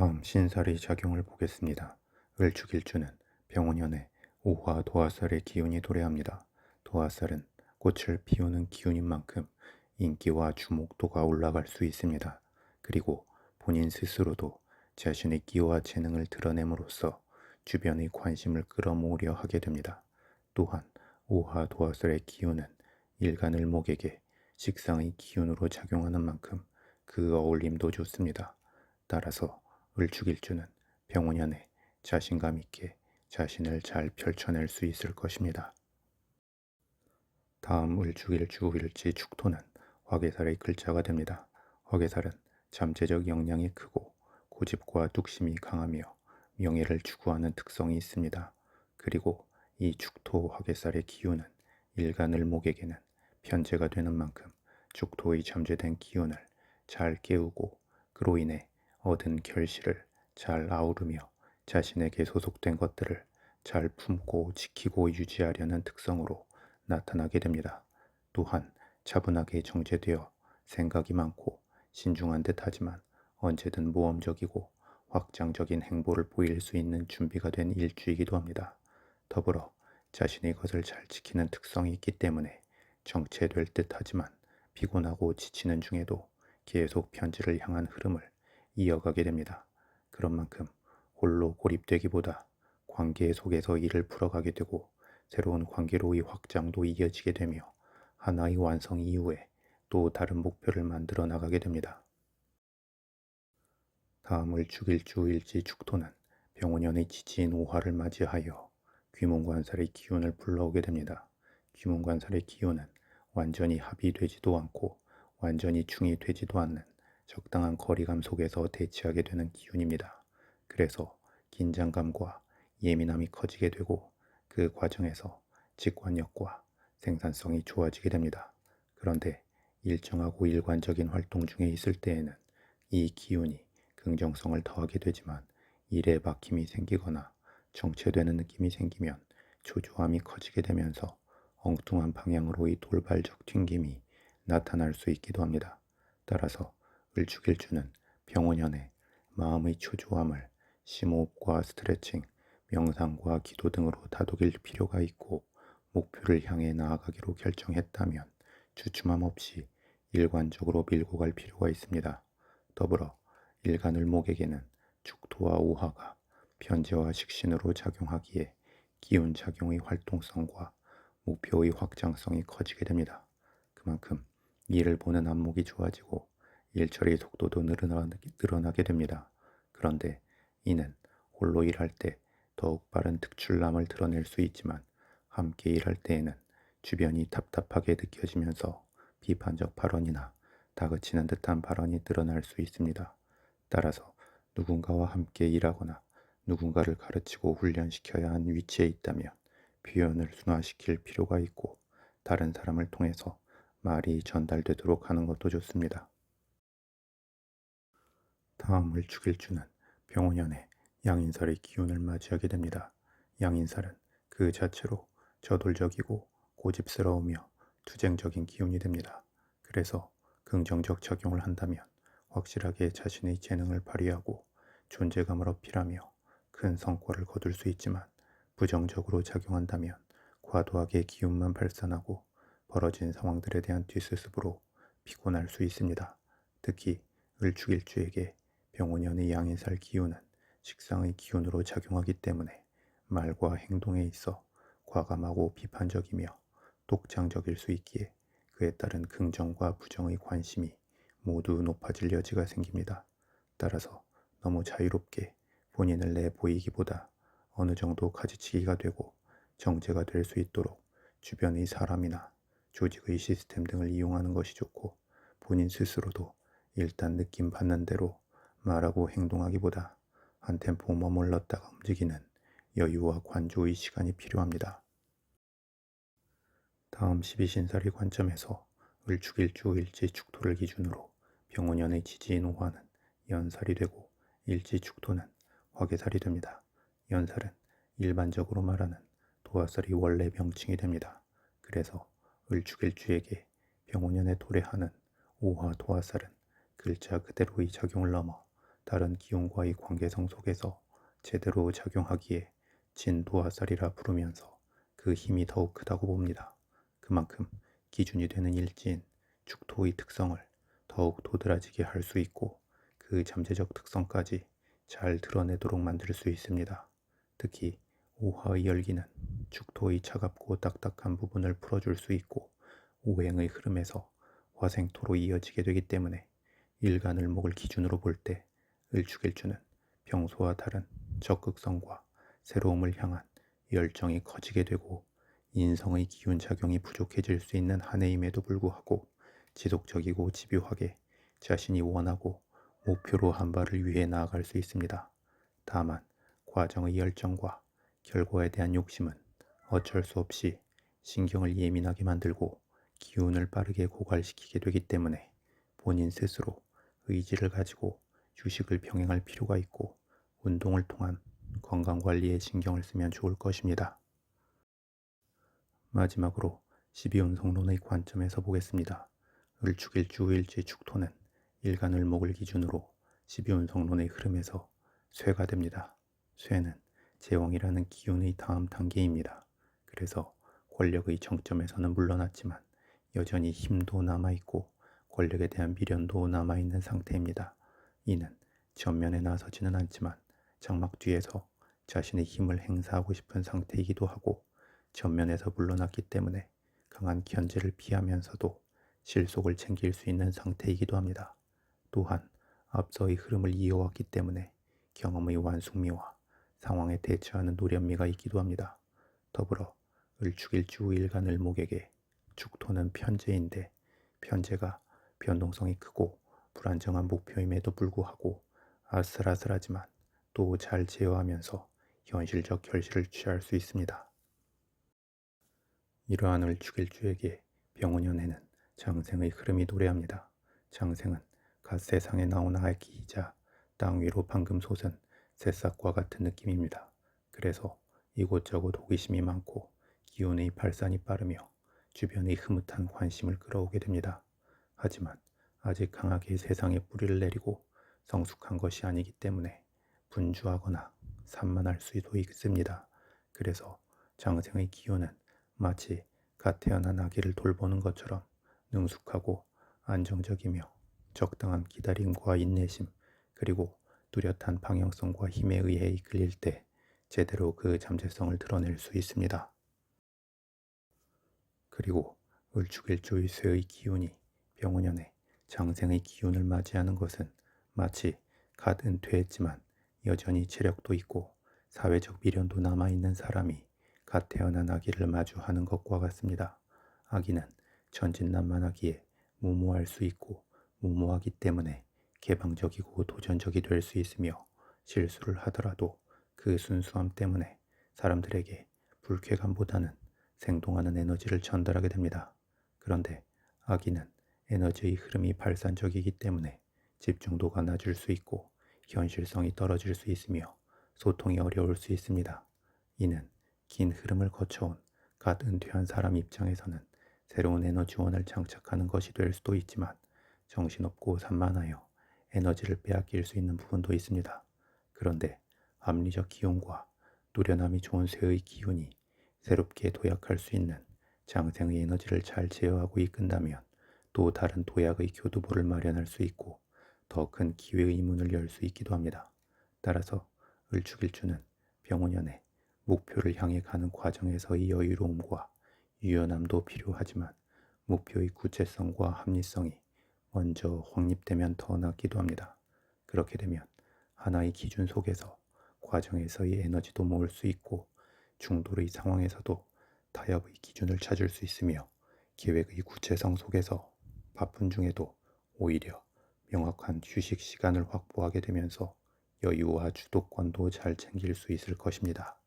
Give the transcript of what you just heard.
다음 신살의 작용을 보겠습니다. 을축일주는 병원연의 오화 도화살의 기운이 도래합니다. 도화살은 꽃을 피우는 기운인 만큼 인기와 주목도가 올라갈 수 있습니다. 그리고 본인 스스로도 자신의 끼와 재능을 드러냄으로써 주변의 관심을 끌어모으려 하게 됩니다. 또한 오화 도화살의 기운은 일간을 목에게 식상의 기운으로 작용하는 만큼 그 어울림도 좋습니다. 따라서 을축일주는 병원연에 자신감 있게 자신을 잘 펼쳐낼 수 있을 것입니다. 다음 을축일주 일지 축토는 화계살의 글자가 됩니다. 화계살은 잠재적 역량이 크고 고집과 뚝심이 강하며 명예를 추구하는 특성이 있습니다. 그리고 이 축토 화계살의 기운은 일간을 목에게는 편제가 되는 만큼 축토의 잠재된 기운을 잘 깨우고 그로 인해 얻은 결실을 잘 아우르며 자신에게 소속된 것들을 잘 품고 지키고 유지하려는 특성으로 나타나게 됩니다. 또한 차분하게 정제되어 생각이 많고 신중한 듯 하지만 언제든 모험적이고 확장적인 행보를 보일 수 있는 준비가 된 일주이기도 합니다. 더불어 자신의 것을 잘 지키는 특성이 있기 때문에 정체될 듯 하지만 피곤하고 지치는 중에도 계속 편지를 향한 흐름을 이어가게 됩니다. 그런 만큼 홀로 고립되기보다 관계 속에서 일을 풀어가게 되고 새로운 관계로의 확장도 이어지게 되며 하나의 완성 이후에 또 다른 목표를 만들어 나가게 됩니다. 다음을 죽일 주 일지 축토는 병원연의 지지인 오화를 맞이하여 귀문관살의 기운을 불러오게 됩니다. 귀문관살의 기운은 완전히 합의되지도 않고 완전히 충이 되지도 않는 적당한 거리감 속에서 대치하게 되는 기운입니다. 그래서 긴장감과 예민함이 커지게 되고 그 과정에서 직관력과 생산성이 좋아지게 됩니다. 그런데 일정하고 일관적인 활동 중에 있을 때에는 이 기운이 긍정성을 더하게 되지만 일에 막힘이 생기거나 정체되는 느낌이 생기면 초조함이 커지게 되면서 엉뚱한 방향으로의 돌발적 튕김이 나타날 수 있기도 합니다. 따라서 을축일주는 병원연에 마음의 초조함을 심호흡과 스트레칭, 명상과 기도 등으로 다독일 필요가 있고 목표를 향해 나아가기로 결정했다면 주춤함 없이 일관적으로 밀고 갈 필요가 있습니다. 더불어 일간을목에게는 축토와 오화가 편제와 식신으로 작용하기에 기운 작용의 활동성과 목표의 확장성이 커지게 됩니다. 그만큼 일을 보는 안목이 좋아지고 일처리 속도도 늘어나 게 됩니다. 그런데 이는 홀로 일할 때 더욱 빠른 특출남을 드러낼 수 있지만 함께 일할 때에는 주변이 답답하게 느껴지면서 비판적 발언이나 다그치는 듯한 발언이 드러날 수 있습니다. 따라서 누군가와 함께 일하거나 누군가를 가르치고 훈련시켜야 하는 위치에 있다면 표현을 순화시킬 필요가 있고 다른 사람을 통해서 말이 전달되도록 하는 것도 좋습니다. 다음을 죽일 주는 병원연의 양인살의 기운을 맞이하게 됩니다. 양인살은 그 자체로 저돌적이고 고집스러우며 투쟁적인 기운이 됩니다. 그래서 긍정적 작용을 한다면 확실하게 자신의 재능을 발휘하고 존재감을 어필하며 큰 성과를 거둘 수 있지만 부정적으로 작용한다면 과도하게 기운만 발산하고 벌어진 상황들에 대한 뒷수습으로 피곤할 수 있습니다. 특히 을축일주에게 병원연의 양인살 기운은 식상의 기운으로 작용하기 때문에 말과 행동에 있어 과감하고 비판적이며 독창적일 수 있기에 그에 따른 긍정과 부정의 관심이 모두 높아질 여지가 생깁니다. 따라서 너무 자유롭게 본인을 내보이기보다 어느 정도 가지치기가 되고 정제가 될 수 있도록 주변의 사람이나 조직의 시스템 등을 이용하는 것이 좋고 본인 스스로도 일단 느낌 받는 대로 말하고 행동하기보다 한 템포 머물렀다가 움직이는 여유와 관조의 시간이 필요합니다. 다음 12신살이 관점에서 을축일주 일지축토를 기준으로 병원연의 지지인 오화는 연살이 되고 일지축토는 화계살이 됩니다. 연살은 일반적으로 말하는 도화살이 원래 명칭이 됩니다. 그래서 을축일주에게 병원연에 도래하는 오화 도화살은 글자 그대로의 작용을 넘어 다른 기운과의 관계성 속에서 제대로 작용하기에 진도화살이라 부르면서 그 힘이 더욱 크다고 봅니다. 그만큼 기준이 되는 일지인 축토의 특성을 더욱 도드라지게 할 수 있고 그 잠재적 특성까지 잘 드러내도록 만들 수 있습니다. 특히 오화의 열기는 축토의 차갑고 딱딱한 부분을 풀어줄 수 있고 오행의 흐름에서 화생토로 이어지게 되기 때문에 일간을 목을 기준으로 볼 때 을축일주는 평소와 다른 적극성과 새로움을 향한 열정이 커지게 되고 인성의 기운 작용이 부족해질 수 있는 한 해임에도 불구하고 지속적이고 집요하게 자신이 원하고 목표로 한 발을 위해 나아갈 수 있습니다. 다만 과정의 열정과 결과에 대한 욕심은 어쩔 수 없이 신경을 예민하게 만들고 기운을 빠르게 고갈시키게 되기 때문에 본인 스스로 의지를 가지고 휴식을 병행할 필요가 있고 운동을 통한 건강관리에 신경을 쓰면 좋을 것입니다. 마지막으로 12운성론의 관점에서 보겠습니다. 을축일주 일지 축토는 일간을목을 기준으로 12운성론의 흐름에서 쇠가 됩니다. 쇠는 제왕이라는 기운의 다음 단계입니다. 그래서 권력의 정점에서는 물러났지만 여전히 힘도 남아있고 권력에 대한 미련도 남아있는 상태입니다. 이는 전면에 나서지는 않지만 장막 뒤에서 자신의 힘을 행사하고 싶은 상태이기도 하고 전면에서 물러났기 때문에 강한 견제를 피하면서도 실속을 챙길 수 있는 상태이기도 합니다. 또한 앞서의 흐름을 이어왔기 때문에 경험의 완숙미와 상황에 대처하는 노련미가 있기도 합니다. 더불어 을축일주 일간 을목에게 축토는 편제인데 편제가 변동성이 크고 불안정한 목표임에도 불구하고 아슬아슬하지만 또 잘 제어하면서 현실적 결실을 취할 수 있습니다. 이러한 을축일주에게 병원연에는 장생의 흐름이 도래합니다. 장생은 갓세상에 나온 아기이자 땅 위로 방금 솟은 새싹과 같은 느낌입니다. 그래서 이곳저곳 호기심이 많고 기운의 발산이 빠르며 주변의 흐뭇한 관심을 끌어오게 됩니다. 하지만 아직 강하게 세상에 뿌리를 내리고 성숙한 것이 아니기 때문에 분주하거나 산만할 수도 있습니다. 그래서 장생의 기운은 마치 갓 태어난 아기를 돌보는 것처럼 능숙하고 안정적이며 적당한 기다림과 인내심 그리고 뚜렷한 방향성과 힘에 의해 이끌릴 때 제대로 그 잠재성을 드러낼 수 있습니다. 그리고 을축일조의 쇠의 기운이 병원연에 장생의 기운을 맞이하는 것은 마치 갓 은퇴했지만 여전히 체력도 있고 사회적 미련도 남아있는 사람이 갓 태어난 아기를 마주하는 것과 같습니다. 아기는 천진난만하기에 무모할 수 있고 무모하기 때문에 개방적이고 도전적이 될 수 있으며 실수를 하더라도 그 순수함 때문에 사람들에게 불쾌감보다는 생동하는 에너지를 전달하게 됩니다. 그런데 아기는 에너지의 흐름이 발산적이기 때문에 집중도가 낮을 수 있고 현실성이 떨어질 수 있으며 소통이 어려울 수 있습니다. 이는 긴 흐름을 거쳐온 갓 은퇴한 사람 입장에서는 새로운 에너지원을 장착하는 것이 될 수도 있지만 정신없고 산만하여 에너지를 빼앗길 수 있는 부분도 있습니다. 그런데 합리적 기운과 노련함이 좋은 쇠의 기운이 새롭게 도약할 수 있는 장생의 에너지를 잘 제어하고 이끈다면 또 다른 도약의 교두보를 마련할 수 있고 더 큰 기회의 문을 열 수 있기도 합니다. 따라서 을축일주는 병원연에 목표를 향해 가는 과정에서의 여유로움과 유연함도 필요하지만 목표의 구체성과 합리성이 먼저 확립되면 더 낫기도 합니다. 그렇게 되면 하나의 기준 속에서 과정에서의 에너지도 모을 수 있고 중도의 상황에서도 타협의 기준을 찾을 수 있으며 계획의 구체성 속에서 바쁜 중에도 오히려 명확한 휴식 시간을 확보하게 되면서 여유와 주도권도 잘 챙길 수 있을 것입니다.